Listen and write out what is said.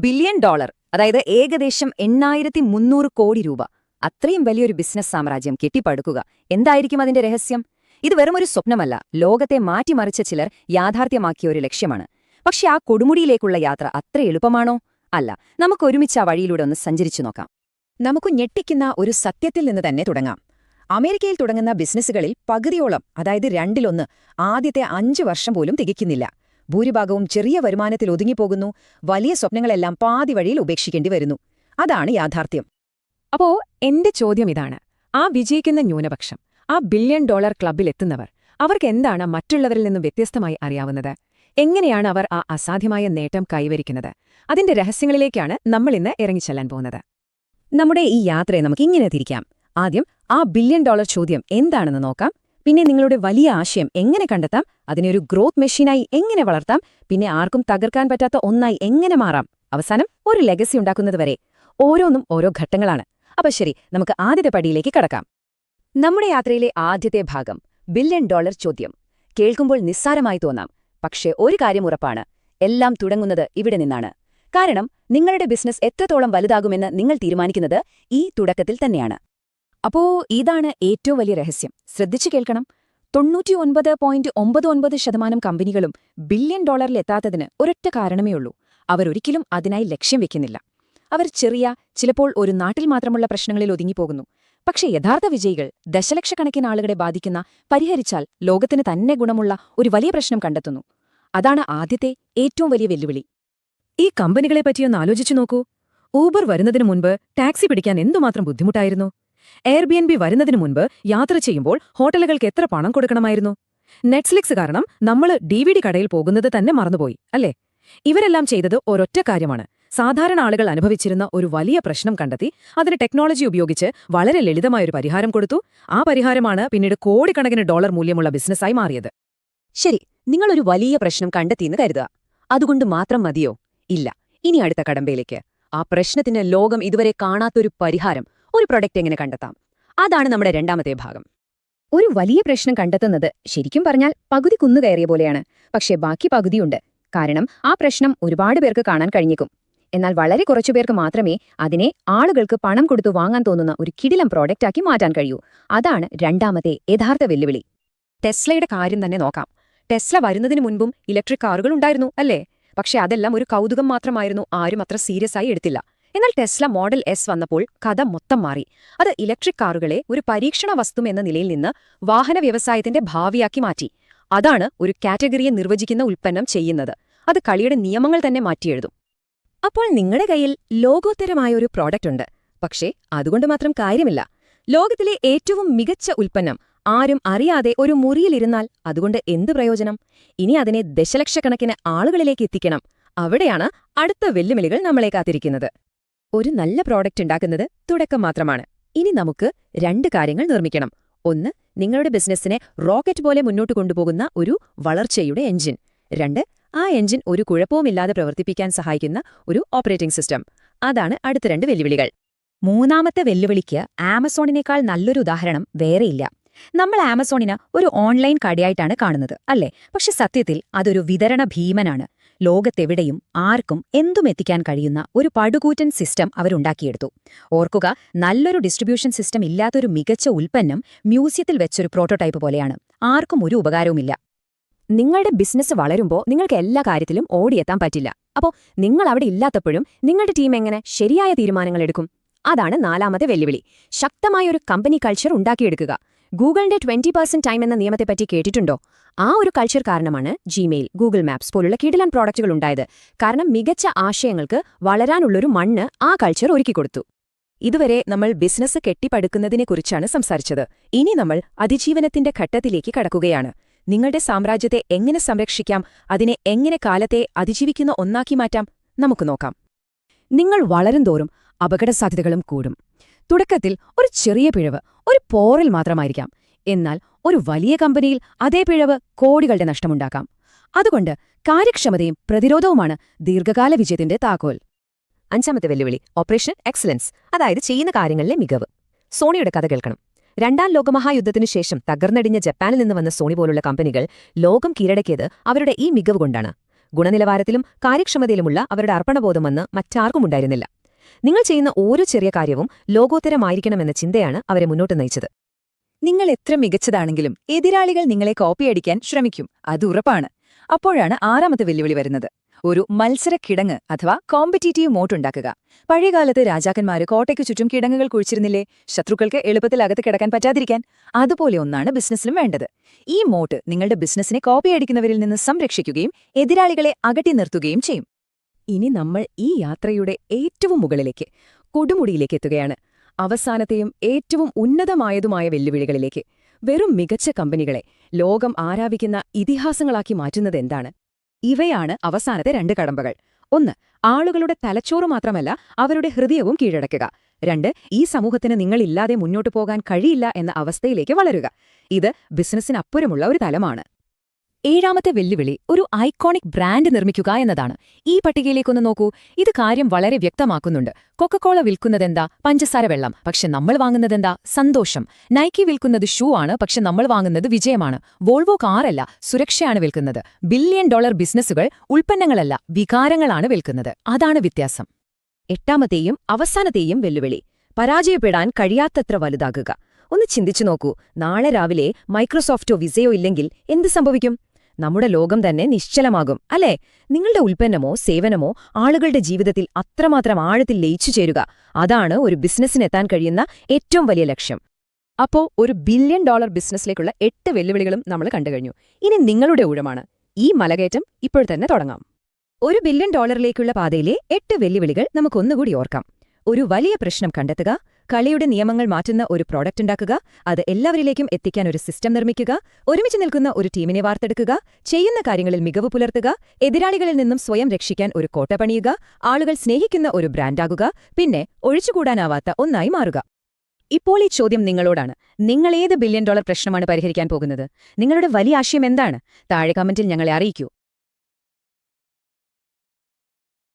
Billion dollar അതായത് ഏകദേശം എണ്ണായിരത്തി മുന്നൂറ് കോടി രൂപ. അത്രയും വലിയൊരു ബിസിനസ് സാമ്രാജ്യം കെട്ടിപ്പടുക്കുക. എന്തായിരിക്കും അതിന്റെ രഹസ്യം? ഇത് വെറുമൊരു സ്വപ്നമല്ല. ലോകത്തെ മാറ്റിമറിച്ച ചിലർ യാഥാർത്ഥ്യമാക്കിയ ഒരു ലക്ഷ്യമാണ്. പക്ഷെ ആ കൊടുമുടിയിലേക്കുള്ള യാത്ര അത്ര എളുപ്പമാണോ? അല്ല. നമുക്കൊരുമിച്ച് ആ വഴിയിലൂടെ ഒന്ന് സഞ്ചരിച്ചു നോക്കാം. നമുക്ക് ഞെട്ടിക്കുന്ന ഒരു സത്യത്തിൽ നിന്ന് തന്നെ തുടങ്ങാം. അമേരിക്കയിൽ തുടങ്ങുന്ന ബിസിനസ്സുകളിൽ പകുതിയോളം അതായത് രണ്ടിലൊന്ന് ആദ്യത്തെ അഞ്ച് വർഷം പോലും തികയ്ക്കുന്നില്ല. ഭൂരിഭാഗവും ചെറിയ വരുമാനത്തിൽ ഒതുങ്ങിപ്പോകുന്നു. വലിയ സ്വപ്നങ്ങളെല്ലാം പാതി വഴിയിൽ ഉപേക്ഷിക്കേണ്ടി വരുന്നു. അതാണ് യാഥാർത്ഥ്യം. അപ്പോ എന്റെ ചോദ്യം ഇതാണ്. ആ വിജയിക്കുന്ന ന്യൂനപക്ഷം ആ ബില്യൺ ഡോളർ ക്ലബിൽ എത്തുന്നവർ അവർക്ക് എന്താണ് മറ്റുള്ളവരിൽ നിന്നും വ്യത്യസ്തമായി അറിയാവുന്നത്? എങ്ങനെയാണ് അവർ ആ അസാധ്യമായ നേട്ടം കൈവരിക്കുന്നത്? അതിന്റെ രഹസ്യങ്ങളിലേക്കാണ് നമ്മൾ ഇന്ന് ഇറങ്ങിച്ചെല്ലാൻ പോകുന്നത്. നമ്മുടെ ഈ യാത്രയെ നമുക്ക് ഇങ്ങനെ തിരിക്കാം. ആദ്യം ആ ബില്യൺ ഡോളർ ചോദ്യം എന്താണെന്ന് നോക്കാം. പിന്നെ നിങ്ങളുടെ വലിയ ആശയം എങ്ങനെ കണ്ടെത്താം? അതിനെ ഒരു ഗ്രോത്ത് മെഷീനായി എങ്ങനെ വളർത്താം? പിന്നെ ആർക്കും തകർക്കാൻ പറ്റാത്ത ഒന്നായി എങ്ങനെ മാറാം? അവസാനം ഒരു ലെഗസി ഉണ്ടാക്കുന്നതുവരെ ഓരോന്നും ഓരോ ഘട്ടങ്ങളാണ്. അപ്പൊ ശരി നമുക്ക് ആദ്യത്തെ പടിയിലേക്ക് കടക്കാം. നമ്മുടെ യാത്രയിലെ ആദ്യത്തെ ഭാഗം ബില്യൺ ഡോളർ ചോദ്യം. കേൾക്കുമ്പോൾ നിസ്സാരമായി തോന്നാം. പക്ഷേ ഒരു കാര്യം ഉറപ്പാണ്. എല്ലാം തുടങ്ങുന്നത് ഇവിടെ നിന്നാണ്. കാരണം നിങ്ങളുടെ ബിസിനസ് എത്രത്തോളം വലുതാകുമെന്ന് നിങ്ങൾ തീരുമാനിക്കുന്നത് ഈ തുടക്കത്തിൽ തന്നെയാണ്. അപ്പോ ഇതാണ് ഏറ്റവും വലിയ രഹസ്യം. ശ്രദ്ധിച്ചു കേൾക്കണം. തൊണ്ണൂറ്റിയൊൻപത് പോയിന്റ് ഒമ്പത് ഒൻപത് ശതമാനം കമ്പനികളും ബില്യൺ ഡോളറിൽ എത്താത്തതിന് ഒരൊറ്റ കാരണമേയുള്ളൂ അവരൊരിക്കലും അതിനായി ലക്ഷ്യം വെക്കുന്നില്ല. അവർ ചെറിയ ചിലപ്പോൾ ഒരു നാട്ടിൽ മാത്രമുള്ള പ്രശ്നങ്ങളിൽ ഒതുങ്ങിപ്പോകുന്നു. പക്ഷേ യഥാർത്ഥ വിജയികൾ ദശലക്ഷക്കണക്കിന് ആളുകളെ ബാധിക്കുന്ന പരിഹരിച്ചാൽ ലോകത്തിന് തന്നെ ഗുണമുള്ള ഒരു വലിയ പ്രശ്നം കണ്ടെത്തുന്നു. അതാണ് ആദ്യത്തെ ഏറ്റവും വലിയ വെല്ലുവിളി. ഈ കമ്പനികളെ പറ്റിയൊന്ന് ആലോചിച്ചു നോക്കൂ. ഊബർ വരുന്നതിനു മുൻപ് ടാക്സി പിടിക്കാൻ എന്തുമാത്രം ബുദ്ധിമുട്ടായിരുന്നു? എയർബിഎൻബി വരുന്നതിനു മുൻപ് യാത്ര ചെയ്യുമ്പോൾ ഹോട്ടലുകൾക്ക് എത്ര പണം കൊടുക്കണമായിരുന്നു? നെറ്റ്ഫ്ലിക്സ് കാരണം നമ്മൾ ഡി വി ഡി കടയിൽ പോകുന്നത് തന്നെ മറന്നുപോയി അല്ലേ? ഇവരെല്ലാം ചെയ്തത് ഒരൊറ്റ കാര്യമാണ്. സാധാരണ ആളുകൾ അനുഭവിച്ചിരുന്ന ഒരു വലിയ പ്രശ്നം കണ്ടെത്തി അതിന് ടെക്നോളജി ഉപയോഗിച്ച് വളരെ ലളിതമായൊരു പരിഹാരം കൊടുത്തു. ആ പരിഹാരമാണ് പിന്നീട് കോടിക്കണക്കിന് ഡോളർ മൂല്യമുള്ള ബിസിനസ്സായി മാറിയത്. ശരി നിങ്ങളൊരു വലിയ പ്രശ്നം കണ്ടെത്തിയെന്ന് കരുതുക. അതുകൊണ്ട് മാത്രം മതിയോ? ഇല്ല ഇനി അടുത്ത കടമ്പയിലേക്ക്. ആ പ്രശ്നത്തിന് ലോകം ഇതുവരെ കാണാത്തൊരു പരിഹാരം. ഒരു പ്രൊഡക്റ്റ് എങ്ങനെ കണ്ടെത്താം? അതാണ് നമ്മുടെ രണ്ടാമത്തെ ഭാഗം. ഒരു വലിയ പ്രശ്നം കണ്ടെത്തുന്നത് ശരിക്കും പറഞ്ഞാൽ പകുതി കുന്നുകയറിയ പോലെയാണ്. പക്ഷേ ബാക്കി പകുതിയുണ്ട്. കാരണം ആ പ്രശ്നം ഒരുപാട് പേർക്ക് കാണാൻ കഴിഞ്ഞേക്കും. എന്നാൽ വളരെ കുറച്ചു പേർക്ക് മാത്രമേ അതിനെ ആളുകൾക്ക് പണം കൊടുത്തു വാങ്ങാൻ തോന്നുന്ന ഒരു കിടിലം പ്രോഡക്റ്റാക്കി മാറ്റാൻ കഴിയൂ. അതാണ് രണ്ടാമത്തെ യഥാർത്ഥ വെല്ലുവിളി. ടെസ്ലയുടെ കാര്യം തന്നെ നോക്കാം. ടെസ്ല വരുന്നതിന് മുൻപും ഇലക്ട്രിക് കാറുകൾ ഉണ്ടായിരുന്നു അല്ലേ? പക്ഷെ അതെല്ലാം ഒരു കൗതുകം മാത്രമായിരുന്നു. ആരും അത്ര സീരിയസ് ആയി എടുത്തില്ല. എന്നാൽ ടെസ്ല മോഡൽ എസ് വന്നപ്പോൾ കഥ മൊത്തം മാറി. അത് ഇലക്ട്രിക് കാറുകളെ ഒരു പരീക്ഷണ വസ്തു എന്ന നിലയിൽ നിന്ന് വാഹന വ്യവസായത്തിന്റെ ഭാവിയാക്കി മാറ്റി. അതാണ് ഒരു കാറ്റഗറിയെ നിർവചിക്കുന്ന ഉൽപ്പന്നം ചെയ്യുന്നത്. അത് കളിയുടെ നിയമങ്ങൾ തന്നെ മാറ്റിയെഴുതും. അപ്പോൾ നിങ്ങളുടെ കയ്യിൽ ലോകോത്തരമായ ഒരു പ്രോഡക്റ്റ് ഉണ്ട്. പക്ഷേ അതുകൊണ്ട് മാത്രം കാര്യമില്ല. ലോകത്തിലെ ഏറ്റവും മികച്ച ഉൽപ്പന്നം ആരും അറിയാതെ ഒരു മുറിയിലിരുന്നാൽ അതുകൊണ്ട് എന്ത് പ്രയോജനം? ഇനി അതിനെ ദശലക്ഷക്കണക്കിന് ആളുകളിലേക്ക് എത്തിക്കണം. അവിടെയാണ് അടുത്ത വെല്ലുവിളികൾ നമ്മളെ കാത്തിരിക്കുന്നത്. ഒരു നല്ല പ്രോഡക്റ്റ് ഉണ്ടാക്കുന്നത് തുടക്കം മാത്രമാണ്. ഇനി നമുക്ക് രണ്ട് കാര്യങ്ങൾ നിർമ്മിക്കണം. ഒന്ന് നിങ്ങളുടെ ബിസിനസ്സിനെ റോക്കറ്റ് പോലെ മുന്നോട്ട് കൊണ്ടുപോകുന്ന ഒരു വളർച്ചയുടെ എഞ്ചിൻ രണ്ട് ആ എഞ്ചിൻ ഒരു കുഴപ്പവുമില്ലാതെ പ്രവർത്തിപ്പിക്കാൻ സഹായിക്കുന്ന ഒരു ഓപ്പറേറ്റിംഗ് സിസ്റ്റം അതാണ് അടുത്ത രണ്ട് വെല്ലുവിളികൾ. മൂന്നാമത്തെ വെല്ലുവിളിക്ക് ആമസോണിനേക്കാൾ നല്ലൊരു ഉദാഹരണം വേറെയില്ല. നമ്മൾ ആമസോണിന് ഒരു ഓൺലൈൻ കടയായിട്ടാണ് കാണുന്നത് അല്ലേ? പക്ഷെ സത്യത്തിൽ അതൊരു വിതരണ ഭീമനാണ്. ലോകത്തെവിടെയും ആർക്കും എന്തും എത്തിക്കാൻ കഴിയുന്ന ഒരു പടുകൂറ്റൻ സിസ്റ്റം അവരുണ്ടാക്കിയെടുത്തു ഓർക്കുക നല്ലൊരു ഡിസ്ട്രിബ്യൂഷൻ സിസ്റ്റം ഇല്ലാത്തൊരു മികച്ച ഉൽപ്പന്നം മ്യൂസിയത്തിൽ വെച്ചൊരു പ്രോട്ടോടൈപ്പ് പോലെയാണ്. ആർക്കും ഒരു ഉപകാരവുമില്ല. നിങ്ങളുടെ ബിസിനസ് വളരുമ്പോൾ നിങ്ങൾക്ക് എല്ലാ കാര്യത്തിലും ഓടിയെത്താൻ പറ്റില്ല. അപ്പോൾ നിങ്ങൾ അവിടെ ഇല്ലാത്തപ്പോഴും നിങ്ങളുടെ ടീം എങ്ങനെ ശരിയായ തീരുമാനങ്ങൾ എടുക്കും? അതാണ് നാലാമത്തെ വെല്ലുവിളി. ശക്തമായ ഒരു കമ്പനി കൾച്ചർ ഉണ്ടാക്കിയെടുക്കുക. ഗൂഗിളിന്റെ ട്വന്റി പെർസെന്റ് ടൈം എന്ന നിയമത്തെപ്പറ്റി കേട്ടിട്ടുണ്ടോ? ആ ഒരു കൾച്ചർ കാരണമാണ് ജിമെയിൽ ഗൂഗിൾ മാപ്സ് പോലുള്ള കിടിലൻ പ്രോഡക്റ്റുകൾ ഉണ്ടായത്. കാരണം മികച്ച ആശയങ്ങൾക്ക് വളരാനുള്ളൊരു മണ്ണ് ആ കൾച്ചർ ഒരുക്കിക്കൊടുത്തു ഇതുവരെ നമ്മൾ ബിസിനസ് കെട്ടിപ്പടുക്കുന്നതിനെക്കുറിച്ചാണ് സംസാരിച്ചത്. ഇനി നമ്മൾ അതിജീവനത്തിന്റെ ഘട്ടത്തിലേക്ക് കടക്കുകയാണ്. നിങ്ങളുടെ സാമ്രാജ്യത്തെ എങ്ങനെ സംരക്ഷിക്കാം? അതിനെ എങ്ങനെ കാലത്തെ അതിജീവിക്കുന്ന ഒന്നാക്കി മാറ്റാം? നമുക്ക് നോക്കാം. നിങ്ങൾ വളരും തോറും അപകടസാധ്യതകളും കൂടും. തുടക്കത്തിൽ ഒരു ചെറിയ പിഴവ് ഒരു പോറിൽ മാത്രമായിരിക്കാം. എന്നാൽ ഒരു വലിയ കമ്പനിയിൽ അതേ പിഴവ് കോടികളുടെ നഷ്ടമുണ്ടാക്കാം. അതുകൊണ്ട് കാര്യക്ഷമതയും പ്രതിരോധവുമാണ് ദീർഘകാല വിജയത്തിന്റെ താക്കോൽ. അഞ്ചാമത്തെ വെല്ലുവിളി ഓപ്പറേഷൻ എക്സലൻസ് അതായത് ചെയ്യുന്ന കാര്യങ്ങളിലെ മികവ്. സോണിയുടെ കഥ കേൾക്കണം. രണ്ടാം ലോകമഹായുദ്ധത്തിനു ശേഷം തകർന്നടിഞ്ഞ ജപ്പാനിൽ നിന്ന് വന്ന സോണി പോലുള്ള കമ്പനികൾ ലോകം കീഴടക്കിയത് അവരുടെ ഈ മികവ് കൊണ്ടാണ്. ഗുണനിലവാരത്തിലും കാര്യക്ഷമതയിലുമുള്ള അവരുടെ അർപ്പണബോധം വന്ന് മറ്റാർക്കും ഉണ്ടായിരുന്നില്ല. നിങ്ങൾ ചെയ്യുന്ന ഓരോ ചെറിയ കാര്യവും ലോകോത്തരമായിരിക്കണമെന്ന ചിന്തയാണ് അവരെ മുന്നോട്ട് നയിച്ചത്. നിങ്ങൾ എത്ര മികച്ചതാണെങ്കിലും എതിരാളികൾ നിങ്ങളെ കോപ്പിയടിക്കാൻ ശ്രമിക്കും അത് ഉറപ്പാണ്. അപ്പോഴാണ് ആറാമത്തെ വെല്ലുവിളി വരുന്നത്. ഒരു മത്സര കിടങ്ങ് അഥവാ കോമ്പറ്റീറ്റീവ് മോട്ട് ഉണ്ടാക്കുക. പഴയകാലത്ത് രാജാക്കന്മാര് കോട്ടയ്ക്ക് ചുറ്റും കിടങ്ങുകൾ കുഴിച്ചിരുന്നില്ലേ? ശത്രുക്കൾക്ക് എളുപ്പത്തിൽ അകത്ത് കിടക്കാൻ പറ്റാതിരിക്കാൻ. അതുപോലെ ഒന്നാണ് ബിസിനസ്സിലും വേണ്ടത്. ഈ മോട്ട് നിങ്ങളുടെ ബിസിനസ്സിനെ കോപ്പിയടിക്കുന്നവരിൽ നിന്ന് സംരക്ഷിക്കുകയും എതിരാളികളെ അകറ്റി നിർത്തുകയും ചെയ്യും. ഇനി നമ്മൾ ഈ യാത്രയുടെ ഏറ്റവും മുകളിലേക്ക് കൊടുമുടിയിലേക്ക് എത്തുകയാണ് അവസാനത്തെയും ഏറ്റവും ഉന്നതമായതുമായ വെല്ലുവിളികളിലേക്ക് വെറും മികച്ച കമ്പനികളെ ലോകം ആരാപിക്കുന്ന ഇതിഹാസങ്ങളാക്കി മാറ്റുന്നത് എന്താണ്? ഇവയാണ് അവസാനത്തെ രണ്ട് കടമ്പകൾ. ഒന്ന് ആളുകളുടെ തലച്ചോറ് മാത്രമല്ല അവരുടെ ഹൃദയവും കീഴടക്കുക. രണ്ട് ഈ സമൂഹത്തിന് നിങ്ങളില്ലാതെ മുന്നോട്ടു പോകാൻ കഴിയില്ല എന്ന അവസ്ഥയിലേക്ക് വളരുക. ഇത് ബിസിനസ്സിനപ്പുറമുള്ള ഒരു തലമാണ്. ഏഴാമത്തെ വെല്ലുവിളി ഒരു ഐക്കോണിക് ബ്രാൻഡ് നിർമ്മിക്കുക എന്നതാണ്. ഈ പട്ടികയിലേക്കൊന്ന് നോക്കൂ. ഇത് കാര്യം വളരെ വ്യക്തമാക്കുന്നുണ്ട്. കൊക്കക്കോള വിൽക്കുന്നതെന്താ? പഞ്ചസാര വെള്ളം. പക്ഷെ നമ്മൾ വാങ്ങുന്നതെന്താ? സന്തോഷം. നൈക്കി വിൽക്കുന്നത് ഷൂ ആണ്. പക്ഷെ നമ്മൾ വാങ്ങുന്നത് വിജയമാണ്. വോൾവോ കാറല്ല. സുരക്ഷയാണ് വിൽക്കുന്നത്. ബില്യൺ ഡോളർ ബിസിനസ്സുകൾ ഉൽപ്പന്നങ്ങളല്ല വികാരങ്ങളാണ് വിൽക്കുന്നത്. അതാണ് വ്യത്യാസം. എട്ടാമത്തെയും അവസാനത്തെയും വെല്ലുവിളി. പരാജയപ്പെടാൻ കഴിയാത്തത്ര വലുതാകുക. ഒന്ന് ചിന്തിച്ചു നോക്കൂ. നാളെ രാവിലെ മൈക്രോസോഫ്റ്റോ വിസയോ ഇല്ലെങ്കിൽ എന്ത് സംഭവിക്കും? നമ്മുടെ ലോകം തന്നെ നിശ്ചലമാകും അല്ലേ? നിങ്ങളുടെ ഉൽപ്പന്നമോ സേവനമോ ആളുകളുടെ ജീവിതത്തിൽ അത്രമാത്രം ആഴത്തിൽ ലയിച്ചു ചേരുക. അതാണ് ഒരു ബിസിനസ്സിനെത്താൻ കഴിയുന്ന ഏറ്റവും വലിയ ലക്ഷ്യം. അപ്പോ ഒരു ബില്യൺ ഡോളർ ബിസിനസ്സിലേക്കുള്ള എട്ട് വെല്ലുവിളികളും നമ്മൾ കണ്ടുകഴിഞ്ഞു. ഇനി നിങ്ങളുടെ ഊഴമാണ്. ഈ മലകയറ്റം ഇപ്പോൾ തന്നെ തുടങ്ങാം. ഒരു ബില്യൺ ഡോളറിലേക്കുള്ള പാതയിലെ എട്ട് വെല്ലുവിളികൾ നമുക്കൊന്നുകൂടി ഓർക്കാം. ഒരു വലിയ പ്രശ്നം കണ്ടെത്തുക കളിയുടെ നിയമങ്ങൾ മാറ്റുന്ന ഒരു പ്രോഡക്റ്റ് ഉണ്ടാക്കുക അത് എല്ലാവരിലേക്കും എത്തിക്കാൻ ഒരു സിസ്റ്റം നിർമ്മിക്കുക ഒരുമിച്ച് നിൽക്കുന്ന ഒരു ടീമിനെ വാർത്തെടുക്കുക ചെയ്യുന്ന കാര്യങ്ങളിൽ മികവ് പുലർത്തുക എതിരാളികളിൽ നിന്നും സ്വയം രക്ഷിക്കാൻ ഒരു കോട്ട പണിയുക ആളുകൾ സ്നേഹിക്കുന്ന ഒരു ബ്രാൻഡാകുക പിന്നെ ഒഴിച്ചുകൂടാനാവാത്ത ഒന്നായി മാറുക. ഇപ്പോൾ ഈ ചോദ്യം നിങ്ങളോടാണ്. നിങ്ങൾ ഏത് ബില്യൺ ഡോളർ പ്രശ്നമാണ് പരിഹരിക്കാൻ പോകുന്നത്? നിങ്ങളുടെ വലിയ ആശയം എന്താണ്? താഴെ കമന്റിൽ ഞങ്ങളെ അറിയിക്കൂ.